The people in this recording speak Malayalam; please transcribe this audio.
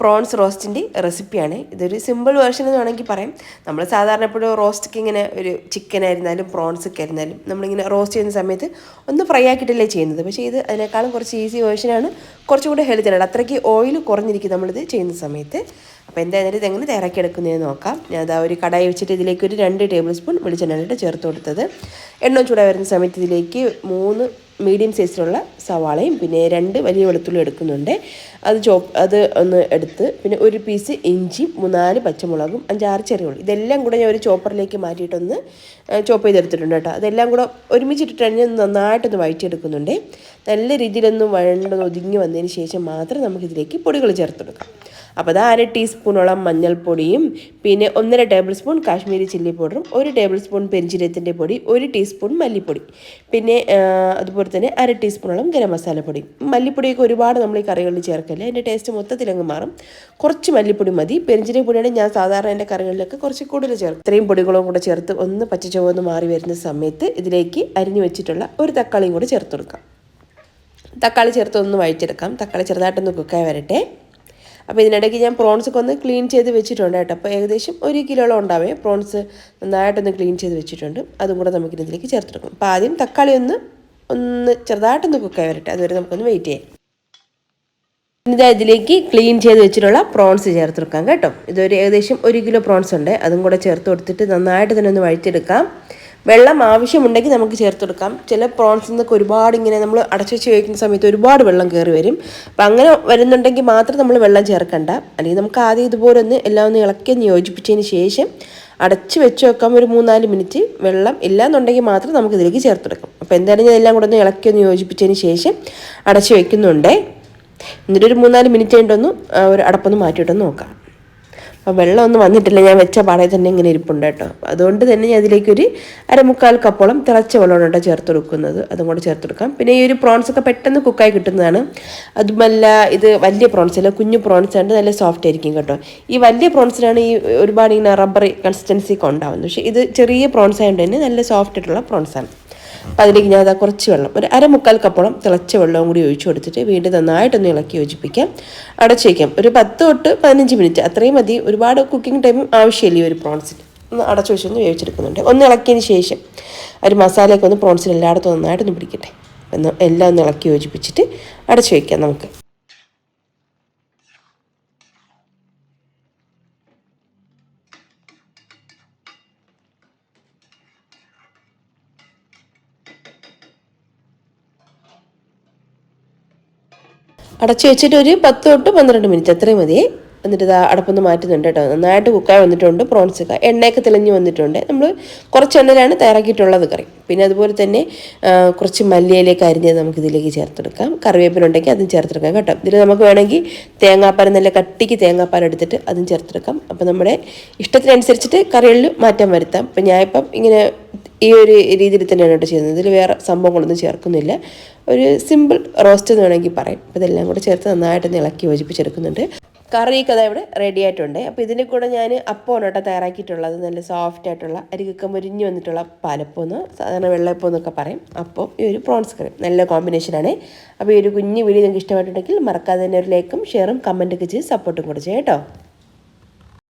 പ്രോൺസ് റോസ്റ്റിന്റെ റെസിപ്പിയാണ്. ഇതൊരു സിമ്പിൾ വേർഷൻ എന്ന് വേണമെങ്കിൽ പറയാം. നമ്മൾ സാധാരണ എപ്പോഴും റോസ്റ്റൊക്കെ ഇങ്ങനെ ഒരു ചിക്കൻ ആയിരുന്നാലും പ്രോൺസ് ഒക്കെ ആയിരുന്നാലും നമ്മളിങ്ങനെ റോസ്റ്റ് ചെയ്യുന്ന സമയത്ത് ഒന്ന് ഫ്രൈ ആക്കിയിട്ടല്ലേ ചെയ്യുന്നത്. പക്ഷേ ഇത് അതിനേക്കാളും കുറച്ച് ഈസി വേർഷനാണ് കുറച്ചും കൂടെ ഹെൽത്തി ആണ്. അത്രയ്ക്ക് ഓയിൽ കുറഞ്ഞിരിക്കും നമ്മളിത് ചെയ്യുന്ന സമയത്ത്. അപ്പോൾ എന്തായാലും ഇത് എങ്ങനെ തയ്യാറാക്കി എടുക്കുന്നതെന്ന് നോക്കാം. ഞാൻ അതാ ഒരു കടായി വെച്ചിട്ട് ഇതിലേക്ക് ഒരു രണ്ട് ടേബിൾ സ്പൂൺ വെളിച്ചെണ്ണ ചേർത്ത് കൊടുത്തത്. എണ്ണ ചൂടായി വരുന്ന സമയത്ത് ഇതിലേക്ക് മൂന്ന് മീഡിയം സൈസിലുള്ള സവാളയും പിന്നെ രണ്ട് വലിയ വെളുത്തുള്ളി എടുക്കുന്നുണ്ട്. അത് ചോപ്പ് അത് ഒന്ന് എടുത്ത് പിന്നെ ഒരു പീസ് ഇഞ്ചിയും മൂന്നാൽ പച്ചമുളകും അഞ്ചാറ് ചെറിയ ഉള്ളി. ഇതെല്ലാം കൂടെ ഞാൻ ഒരു ചോപ്പറിലേക്ക് മാറ്റിയിട്ടൊന്ന് ചോപ്പ് ചെയ്തെടുത്തിട്ടുണ്ട് കേട്ടോ. അതെല്ലാം കൂടെ ഒരുമിച്ചിട്ടിട്ടാണ് ഞാൻ നന്നായിട്ടൊന്ന് വഴറ്റിയെടുക്കുന്നുണ്ട്. നല്ല രീതിയിലൊന്ന് വഴണ്ടൊന്ന് ഒതുങ്ങി വന്നതിന് ശേഷം മാത്രം നമുക്കിതിലേക്ക് പൊടികൾ ചേർത്തെടുക്കാം. അപ്പോൾ അത് അര ടീസ്പൂണോളം മഞ്ഞൾപ്പൊടിയും പിന്നെ ഒന്നര ടേബിൾ സ്പൂൺ കാശ്മീരി ചില്ലി പൗഡറും ഒരു ടേബിൾ സ്പൂൺ പെരിഞ്ചീരത്തിന്റെ പൊടി ഒരു ടീസ്പൂൺ മല്ലിപ്പൊടി. പിന്നെ അതുപോലെ തന്നെ അര ടീസ്പൂണോളം ഗരം മസാലപ്പൊടി മല്ലിപ്പൊടിയൊക്കെ ഒരുപാട് നമ്മൾ ഈ കറികളിൽ ചേർക്കില്ല അതിന്റെ ടേസ്റ്റ് മൊത്തത്തിൽ അങ്ങ് മാറും. കുറച്ച് മല്ലിപ്പൊടി മതി. പെരിഞ്ചീര പൊടിയാണ് ഞാൻ സാധാരണ എന്റെ കറികളിലൊക്കെ കുറച്ച് കൂടുതൽ ചേർക്കും. ഇത്രയും പൊടികളും കൂടെ ചേർത്ത് ഒന്ന് പച്ചച്ചുവന്ന് മാറി വരുന്ന സമയത്ത് ഇതിലേക്ക് അരിഞ്ഞു വെച്ചിട്ടുള്ള ഒരു തക്കാളിയും കൂടെ ചേർത്ത് കൊടുക്കാം. തക്കാളി ചേർത്ത് ഒന്ന് വഴിച്ചെടുക്കാം തക്കാളി ചെറുതായിട്ടൊന്ന് കുക്കായി വരട്ടെ. അപ്പോൾ ഇതിനിടയ്ക്ക് ഞാൻ പ്രോൺസ് ഒക്കെ ഒന്ന് ക്ലീൻ ചെയ്ത് വെച്ചിട്ടുണ്ട് കേട്ടോ. അപ്പോൾ ഏകദേശം ഒരു കിലോളം ഉണ്ടാവേ. പ്രോൺസ് നന്നായിട്ടൊന്ന് ക്ലീൻ ചെയ്ത് വെച്ചിട്ടുണ്ട്. അതും കൂടെ നമുക്ക് ഇതിലേക്ക് ചേർത്തെടുക്കും. അപ്പോൾ ആദ്യം തക്കാളി ഒന്ന് ഒന്ന് ചെറുതായിട്ടൊന്ന് കുക്കായി വരട്ടെ. അതുവരെ നമുക്കൊന്ന് വെയിറ്റ് ചെയ്യാം. ഇതാ ഇതിലേക്ക് ക്ലീൻ ചെയ്ത് വെച്ചിട്ടുള്ള പ്രോൺസ് ചേർത്തെടുക്കാം കേട്ടോ. ഇതൊരു ഏകദേശം ഒരു കിലോ പ്രോൺസ് ഉണ്ട്. അതും കൂടെ ചേർത്ത് കൊടുത്തിട്ട് നന്നായിട്ട് തന്നെ ഒന്ന് വഴിച്ചെടുക്കാം വെള്ളം ആവശ്യമുണ്ടെങ്കിൽ നമുക്ക് ചേർത്ത് കൊടുക്കാം ചില പ്രോൺസിൽ നിന്നൊക്കെ ഒരുപാട് ഇങ്ങനെ നമ്മൾ അടച്ചുവെച്ച് കഴിക്കുന്ന സമയത്ത് ഒരുപാട് വെള്ളം കയറി വരും. അപ്പം അങ്ങനെ വരുന്നുണ്ടെങ്കിൽ മാത്രം നമ്മൾ വെള്ളം ചേർക്കണ്ട. അല്ലെങ്കിൽ നമുക്ക് ആദ്യം ഇതുപോലെ ഒന്ന് എല്ലാം ഒന്ന് ഇളക്കി ഒന്ന് യോജിപ്പിച്ചതിന് ശേഷം അടച്ച് വെച്ച് വെക്കാം ഒരു മൂന്നാൽ മിനിറ്റ്. വെള്ളം ഇല്ലാന്നുണ്ടെങ്കിൽ മാത്രം നമുക്ക് ഇതിലേക്ക് ചേർത്തെടുക്കാം. അപ്പോൾ എന്തായാലും ഞാൻ എല്ലാം കൂടെ ഒന്ന് ഇളക്കി ഒന്ന് യോജിപ്പിച്ചതിന് ശേഷം അടച്ച് വെക്കുന്നുണ്ടേ. എന്നിട്ടൊരു മൂന്നാൽ മിനിറ്റ് കഴിഞ്ഞിട്ടൊന്ന് ഒരു അടപ്പൊന്ന് മാറ്റിയിട്ടൊന്ന് നോക്കാം. അപ്പോൾ വെള്ളമൊന്നും വന്നിട്ടില്ല. ഞാൻ വെച്ച പാടയിൽ തന്നെ ഇങ്ങനെ ഇരിപ്പുണ്ട് കേട്ടോ. അതുകൊണ്ട് തന്നെ ഞാൻ അതിലേക്കൊരു അരമുക്കാൽ കപ്പോളം തിളച്ച വെള്ളമാണ് കേട്ടോ ചേർത്ത് കൊടുക്കുന്നത്. അതും കൂടെ ചേർത്ത് കൊടുക്കാം. പിന്നെ ഈ ഒരു പ്രോൺസ് ഒക്കെ പെട്ടെന്ന് കുക്കായി കിട്ടുന്നതാണ്. അതുമല്ല ഇത് വലിയ പ്രോൺസ് അല്ല കുഞ്ഞു പ്രോൺസ് ആണ് നല്ല സോഫ്റ്റ് ആയിരിക്കും കേട്ടോ. ഈ വലിയ പ്രോൺസിനാണ് ഈ ഒരുപാട് ഇങ്ങനെ റബ്ബർ കൺസിസ്റ്റൻസി ഒക്കെ ഉണ്ടാവുന്നത്. പക്ഷേ ഇത് ചെറിയ പ്രോൺസ് ആയതുകൊണ്ട് തന്നെ നല്ല സോഫ്റ്റ് ആയിട്ടുള്ള പ്രോൺസാണ്. അപ്പം അതിലേക്ക് ഞാൻ അതാ കുറച്ച് വെള്ളം ഒരു അരമുക്കാൽ കപ്പോളം തിളച്ച വെള്ളവും കൂടി ഒഴിച്ചു കൊടുത്തിട്ട് വീണ്ടും നന്നായിട്ടൊന്ന് ഇളക്കി യോജിപ്പിക്കാം. അടച്ചു വയ്ക്കാം ഒരു പത്ത് തൊട്ട് പതിനഞ്ച് മിനിറ്റ് അത്രയും മതി. ഒരുപാട് കുക്കിംഗ് ടൈം ആവശ്യമില്ല ഈ ഒരു പ്രോൺസിന് ഒന്ന് അടച്ചു വെച്ചൊന്ന് വേവിച്ചെടുക്കുന്നുണ്ട്. ഒന്ന് ഇളക്കിയതിന് ശേഷം ഒരു മസാലയൊക്കെ ഒന്ന് പ്രോൺസിന് എല്ലായിടത്തും നന്നായിട്ടൊന്ന് പിടിക്കട്ടെ. ഒന്ന് എല്ലാം ഒന്ന് ഇളക്കി യോജിപ്പിച്ചിട്ട് അടച്ചു വയ്ക്കാം നമുക്ക്. അടച്ചു വെച്ചിട്ട് ഒരു പത്ത് തൊട്ട് പന്ത്രണ്ട് മിനിറ്റ്. അത്രയും മതിയേ എന്നിട്ട് ഇതാ അടപ്പൊന്ന് മാറ്റുന്നുണ്ട് കേട്ടോ. നന്നായിട്ട് കുക്കായി വന്നിട്ടുണ്ട്. പ്രോൺസ് ഒക്കെ. എണ്ണയൊക്കെ തെളിഞ്ഞ് വന്നിട്ടുണ്ട്. നമ്മൾ കുറച്ച് എണ്ണയിലാണ് തയ്യാറാക്കിയിട്ടുള്ളത് കറി. പിന്നെ അതുപോലെ തന്നെ കുറച്ച് മല്ലിയിലേക്ക് അരിഞ്ഞത് നമുക്ക് ഇതിലേക്ക് ചേർത്തെടുക്കാം കറിവേപ്പിനുണ്ടെങ്കിൽ അതും ചേർത്തെടുക്കാം കേട്ടോ. ഇതിൽ നമുക്ക് വേണമെങ്കിൽ തേങ്ങാപ്പാൽ നല്ല കട്ടിക്ക് തേങ്ങാപ്പാൽ എടുത്തിട്ട് അതും ചേർത്തെടുക്കാം. അപ്പോൾ നമ്മുടെ ഇഷ്ടത്തിനനുസരിച്ചിട്ട് കറികളിൽ മാറ്റം വരുത്താം. അപ്പം ഞാനിപ്പം ഇങ്ങനെ ഈ ഒരു രീതിയിൽ തന്നെയാണ് കേട്ടോ ചെയ്യുന്നത്. ഇതിൽ വേറെ സംഭവങ്ങളൊന്നും ചേർക്കുന്നില്ല. ഒരു സിമ്പിൾ റോസ്റ്റ് എന്ന് വേണമെങ്കിൽ പറയും. അപ്പോൾ ഇതെല്ലാം കൂടെ ചേർത്ത് നന്നായിട്ട് ഇളക്കി യോജിപ്പിച്ചെടുക്കുന്നുണ്ട്. കറി കഥ ഇവിടെ റെഡി ആയിട്ടുണ്ട്. അപ്പോൾ ഇതിന്റെ കൂടെ ഞാൻ അപ്പമാണ് കേട്ടോ തയ്യാറാക്കിയിട്ടുള്ളത്. നല്ല സോഫ്റ്റ് ആയിട്ടുള്ള അരികൊക്കെ മുരിഞ്ഞ് വന്നിട്ടുള്ള പാലപ്പം എന്ന് സാധാരണ വെള്ളപ്പം എന്നൊക്കെ പറയും. അപ്പം ഈ ഒരു പ്രോൺസ് കറി നല്ല കോമ്പിനേഷനാണ് അപ്പോൾ ഈ ഒരു കുഞ്ഞു വീഡിയോ നിങ്ങൾക്ക് ഇഷ്ടമായിട്ടുണ്ടെങ്കിൽ മറക്കാതെ തന്നെ ഒരു ലൈക്കും ഷെയറും കമന്റൊക്കെ ചെയ്ത് സപ്പോർട്ടും കൂടെ ചെയ്യാം കേട്ടോ.